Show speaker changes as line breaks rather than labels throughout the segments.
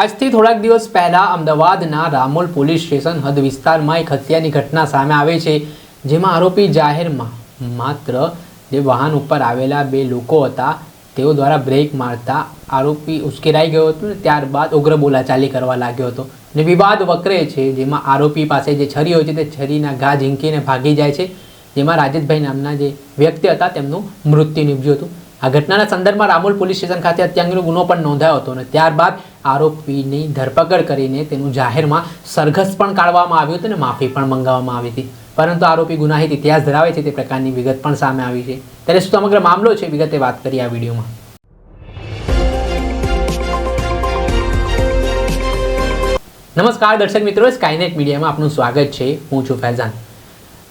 આજથી થોડાક દિવસ પહેલા અમદાવાદના રામોલ પોલીસ સ્ટેશન હદ વિસ્તારમાં એક હત્યાની ઘટના સામે આવે છે, જેમાં આરોપી જાહેરમાં માત્ર જે વાહન ઉપર આવેલા બે લોકો હતા, તેઓ દ્વારા બ્રેક મારતા આરોપી ઉશ્કેરાઈ ગયો હતો ને ત્યારબાદ ઉગ્ર બોલાચાલી કરવા લાગ્યો હતો. ને વિવાદ વકરે છે, જેમાં આરોપી પાસે જે છરી હોય છે તે છરીના ઘા ઝીંકીને ભાગી જાય છે, જેમાં રાજેશભાઈ નામના જે વ્યક્તિ હતા તેમનું મૃત્યુ નીપજ્યું હતું. આ ઘટનાના સંદર્ભમાં રામોલ પોલીસ સ્ટેશન ખાતે હત્યાંગનો ગુનો પણ નોંધાયો હતો અને ત્યારબાદ આરોપીની ધરપકડ કરીને તેનું જાહેરમાં સરઘસ પણ કાઢવામાં આવ્યું હતું અને માફી પણ મંગાવવામાં આવી હતી. પરંતુ આરોપી ગુનાહિત ઇતિહાસ ધરાવે છે તે પ્રકારની વિગત પણ સામે આવી છે. ત્યારે શું સમગ્ર મામલો છે વિગતે વાત કરીએ આ વિડીયોમાં. નમસ્કાર દર્શક મિત્રો સ્કાયનેટ મીડિયામાં આપનું સ્વાગત છે. હું છું ફૈઝાન.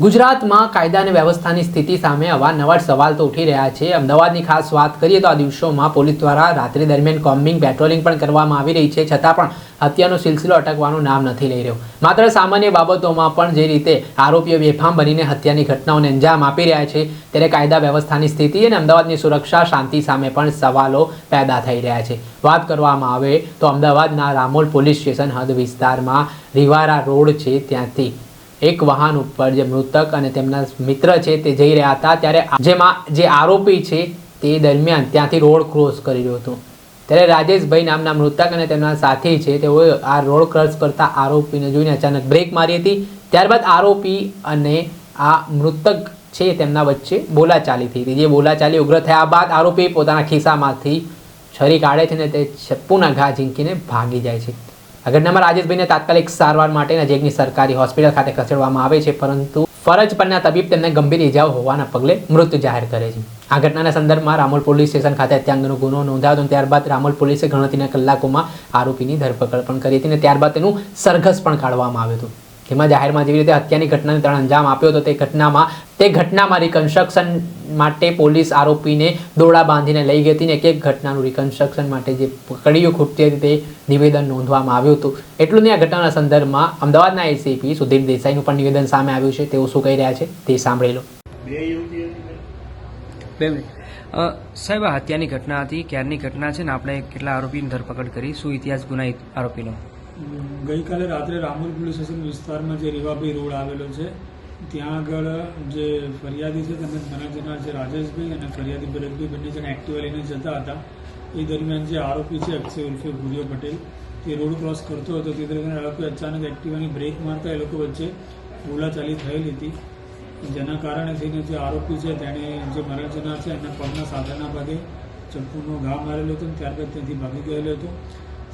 ગુજરાતમાં કાયદા અને વ્યવસ્થાની સ્થિતિ સામે અવારનવાર સવાલ તો ઉઠી રહ્યા છે. અમદાવાદની ખાસ વાત કરીએ તો આ દિવસોમાં પોલીસ દ્વારા રાત્રિ દરમિયાન કોમ્બિંગ, પેટ્રોલિંગ પણ કરવામાં આવી રહી છે. છતાં પણ હત્યાનો સિલસિલો અટકવાનું નામ નથી લઈ રહ્યો. માત્ર સામાન્ય બાબતોમાં પણ જે રીતે આરોપીઓ બેફામ બનીને હત્યાની ઘટનાઓને અંજામ આપી રહ્યા છે, ત્યારે કાયદા વ્યવસ્થાની સ્થિતિ અને અમદાવાદની સુરક્ષા, શાંતિ સામે પણ સવાલો પેદા થઈ રહ્યા છે. વાત કરવામાં આવે તો અમદાવાદના રામોલ પોલીસ સ્ટેશન હદ વિસ્તારમાં રિવારા રોડ છે ત્યાંથી. એક વાહન ઉપર જે મૃતક અને તેમના મિત્ર છે તે જઈ રહ્યા હતા, ત્યારે જેમાં જે આરોપી છે તે દરમિયાન ત્યાંથી રોડ ક્રોસ કરી રહ્યો હતો. ત્યારે રાજેશભાઈ નામના મૃતક અને તેમના સાથી છે, તેઓએ આ રોડ ક્રોસ કરતા આરોપીને જોઈને અચાનક બ્રેક મારી હતી. ત્યારબાદ આરોપી અને આ મૃતક છે તેમના વચ્ચે બોલાચાલી થઈ હતી. જે બોલાચાલી ઉગ્ર થયા બાદ આરોપી પોતાના ખિસ્સામાંથી છરી કાઢે છે ને તે ચપ્પુના ઘા ઝીંકીને ભાગી જાય છે. આ ઘટનામાં રાજેશભાઈને તાત્કાલિક સારવાર માટે નજીકની સરકારી હોસ્પિટલ ખાતે ખસેડવામાં આવે છે, પરંતુ ફરજ પરના તબીબ તેમને ગંભીર ઇજાઓ હોવાના પગલે મૃત્યુ જાહેર કરે છે. આ ઘટનાના સંદર્ભમાં રામોલ પોલીસ સ્ટેશન ખાતે હત્યાંગનો ગુનો નોંધાયો ત્યારબાદ રામોલ પોલીસે ગણતરીના કલાકોમાં આરોપીની ધરપકડ પણ કરી હતી અને ત્યારબાદ તેનું સરઘસ પણ કાઢવામાં આવ્યું હતું. જેમાં જાહેરમાં જેવી રીતે હત્યાની ઘટનાને ત્રણ અંજામ આપ્યો હતો તે ઘટનામાં તે ઘટનામાં રિકન્સ્ટ્રક્શન માટે પોલીસ આરોપીને દોડા બાંધીને લઈ ગઈ હતી ને એક એક ઘટનાનું રિકન્સ્ટ્રક્શન માટે જે કડીઓ ખૂટતી હતી તે નિવેદન નોંધવામાં આવ્યું હતું. એટલું નહીં આ ઘટનાના સંદર્ભમાં અમદાવાદના એસીપી સુધીર દેસાઈનું પણ નિવેદન સામે આવ્યું છે. તેઓ શું કહી રહ્યા છે તે સાંભળી લો.
બે
સાહેબ આ હત્યાની ઘટના હતી ક્યારની ઘટના છે ને? આપણે કેટલા આરોપીની ધરપકડ કરી? શું ઇતિહાસ ગુના આરોપીનો?
ગઈકાલે રાત્રે રામોલ પોલીસ સ્ટેશન વિસ્તારમાં જે રીવાભાઈ રોડ આવેલો છે, ત્યાં આગળ જે ફરિયાદી છે, તેમજ બનાજના છે, રાજેશભાઈ અને ફરિયાદી ભરતભાઈ, બંને જણા એક્ટિવા લઈને જતા હતા. એ દરમિયાન જે આરોપી છે, અક્ષય ઉર્ફે ભૂરિયો પટેલ, તે રોડ ક્રોસ કરતો હતો. તે દરમિયાન આરોપી અચાનક એક્ટિવાની બ્રેક મારતા એ લોકો વચ્ચે બોલાચાલી થયેલી હતી. જેના કારણે થઈને જે આરોપી છે, તેણે જે મરણજના છે, એના પગના સાધાના ભાગે ચપ્પુનો ઘા મારેલો હતો ત્યારબાદ ત્યાંથી ભાગી ગયેલો હતો.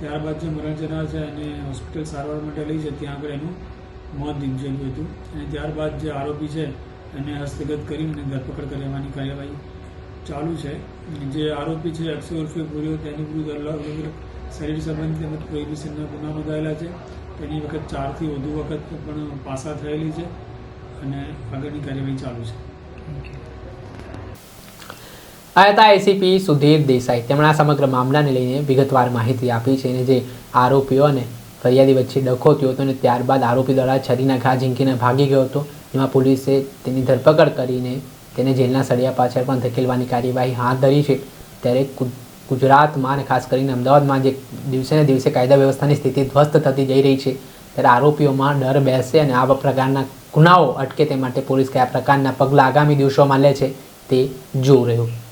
ત્યારબાદ જે મરણજના છે એને હોસ્પિટલ સારવાર માટે લઈ છે, ત્યાં આગળ એનું મોત નીપજેલું હતું. અને ત્યારબાદ જે આરોપી છે, એને હસ્તગત કરી અને ધરપકડ કરવાની કાર્યવાહી ચાલુ છે. જે આરોપી છે એકસો ઉર્ફે પૂર્યો તેની વિરુદ્ધ અલગ અલગ, શરીર સંબંધ તેમજ પ્રોહિબિશનના ગુના નોંધાયેલા છે. તેની વખત ચારથી વધુ વખત પણ પાસા થયેલી છે અને આગળની કાર્યવાહી ચાલુ છે.
આ હતા એસીપી સુધીર દેસાઈ. તેમણે આ સમગ્ર મામલાને લઈને વિગતવાર માહિતી આપી છે અને જે આરોપીઓ અને ફરિયાદી વચ્ચે ડખો થયો હતો અને ત્યારબાદ આરોપી દ્વારા છરીના ઘા ઝીંકીને ભાગી ગયો હતો. એમાં પોલીસે તેની ધરપકડ કરીને તેને જેલના સળિયા પાછળ પણ ધકેલવાની કાર્યવાહી હાથ ધરી છે. ત્યારે ગુજરાતમાં અને ખાસ કરીને અમદાવાદમાં જે દિવસે ને દિવસે કાયદા વ્યવસ્થાની સ્થિતિ ધ્વસ્ત થતી જઈ રહી છે, ત્યારે આરોપીઓમાં ડર બેસે અને આવા પ્રકારના ગુનાઓ અટકે તે માટે પોલીસ કયા પ્રકારના પગલાં આગામી દિવસોમાં લે છે તે જોઈ રહ્યું.